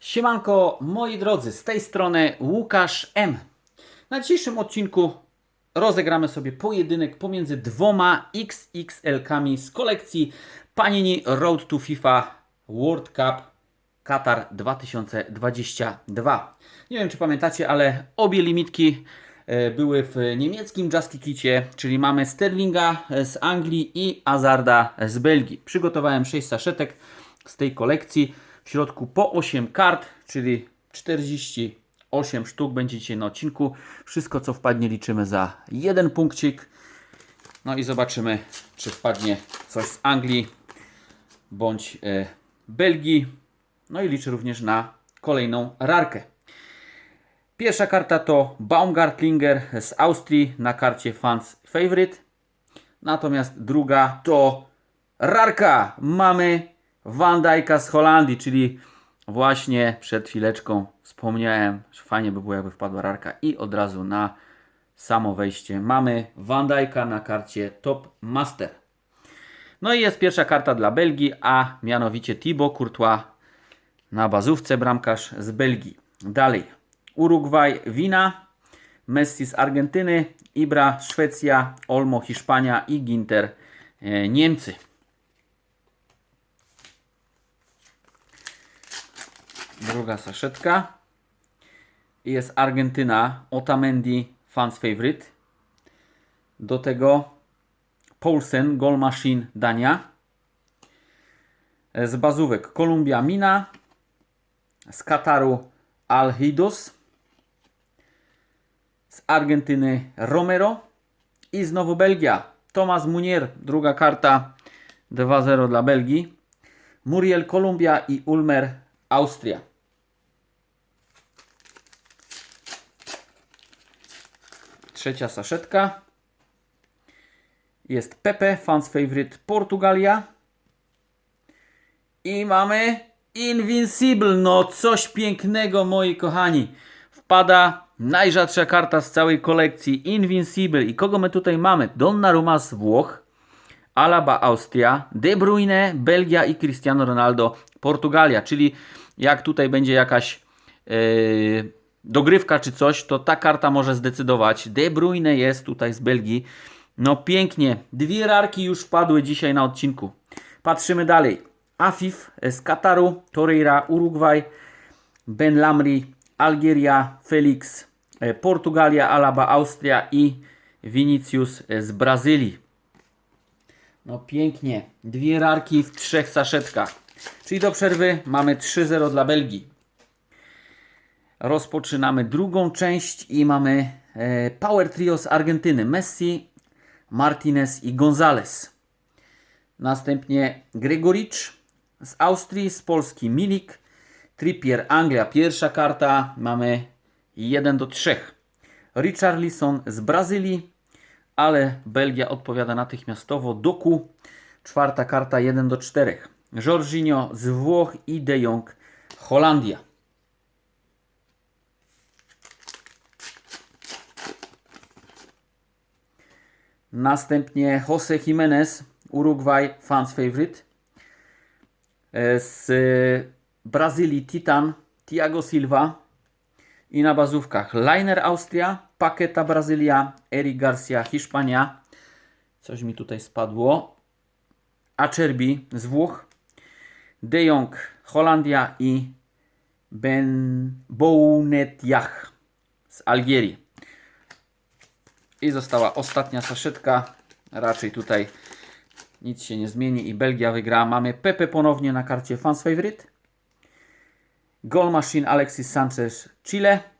Siemanko, moi drodzy, z tej strony Łukasz M. Na dzisiejszym odcinku rozegramy sobie pojedynek pomiędzy dwoma XXL-kami z kolekcji Panini Road to FIFA World Cup Qatar 2022. Nie wiem, czy pamiętacie, ale obie limitki e, były w niemieckim Jaski Kicie, czyli mamy Sterlinga z Anglii i Azarda z Belgii. Przygotowałem 6 saszetek z tej kolekcji. W środku po 8 kart, czyli 48 sztuk będzie dzisiaj na odcinku. Wszystko co wpadnie liczymy za jeden punkcik. No i zobaczymy, czy wpadnie coś z Anglii bądź e, Belgii. No i liczę również na kolejną rarkę. Pierwsza karta to Baumgartlinger z Austrii na karcie Fans Favorite. Natomiast druga to rarka. Mamy Van Dijk'a z Holandii, czyli właśnie przed chwileczką wspomniałem, że fajnie by było jakby wpadła rarka i od razu na samo wejście mamy Van Dijk'a na karcie Top Master. No i jest pierwsza karta dla Belgii, a mianowicie Thibaut Courtois na bazówce, bramkarz z Belgii. Dalej, Urugwaj, Wina, Messi z Argentyny, Ibra, Szwecja, Olmo, Hiszpania i Ginter, e, Niemcy. Druga saszetka. Jest Argentyna, Otamendi, fans favorite. Do tego Paulsen, Goal Machine, Dania. Z bazówek Kolumbia, Mina. Z Kataru, Al-Hidos. Z Argentyny, Romero. I znowu Belgia, Thomas Munier, druga karta 2-0 dla Belgii. Muriel, Kolumbia i Ulmer, Austria. Trzecia saszetka. Jest Pepe, fans favorite Portugalia. I mamy Invincible. No coś pięknego, moi kochani. Wpada najrzadsza karta z całej kolekcji Invincible. I kogo my tutaj mamy? Donnarumma z Włoch. Alaba Austria, De Bruyne Belgia i Cristiano Ronaldo Portugalia. Czyli jak tutaj będzie jakaś yy, dogrywka czy coś, to ta karta może zdecydować. De Bruyne jest tutaj z Belgii. No pięknie. Dwie rarki już wpadły dzisiaj na odcinku. Patrzymy dalej. Afif z Kataru, Torreira Urugwaj, Ben Lamri Algieria, Felix e, Portugalia, Alaba Austria i Vinicius z Brazylii. No pięknie. Dwie rarki w trzech saszetkach. Czyli do przerwy mamy 3-0 dla Belgii. Rozpoczynamy drugą część i mamy e, Power Trio z Argentyny. Messi, Martinez i Gonzalez. Następnie Gregoricz z Austrii, z Polski Milik, Trippier Anglia. Pierwsza karta mamy 1 do 3. Richarlison z Brazylii, ale Belgia odpowiada natychmiastowo. Doku, czwarta karta 1 do 4. Jorginho z Włoch i De Jong, Holandia. Następnie Jose Jimenez, Uruguay, fans favorite. E, Z Brazylii Titan, Thiago Silva. I na bazówkach Liner Austria, Paqueta Brazylia, Eric Garcia Hiszpania. Coś mi tutaj spadło. Acerbi z Włoch. De Jong Holandia i Ben Bounetiach z Algierii. I została ostatnia saszetka. Raczej tutaj nic się nie zmieni i Belgia wygra. Mamy Pepe ponownie na karcie Fans Favorite. Goal Machine Alexis Sanchez Chile.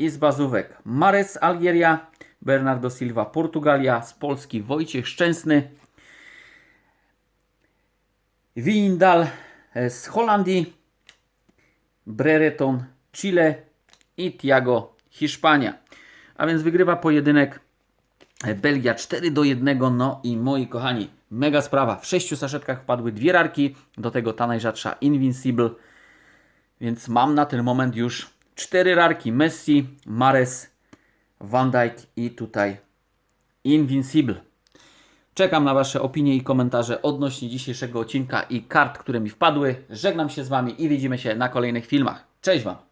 I z bazówek Mares Algieria. Bernardo Silva Portugalia. Z Polski Wojciech Szczęsny. Windal z Holandii. Brereton Chile. I Thiago Hiszpania. A więc wygrywa pojedynek Belgia 4 do 1. No i moi kochani, mega sprawa. W sześciu saszetkach wpadły dwie rarki, do tego ta najrzadsza Invincible. Więc mam na ten moment już cztery rarki. Messi, Mares, Van Dijk i tutaj Invincible. Czekam na Wasze opinie i komentarze odnośnie dzisiejszego odcinka i kart, które mi wpadły. Żegnam się z Wami i widzimy się na kolejnych filmach. Cześć Wam!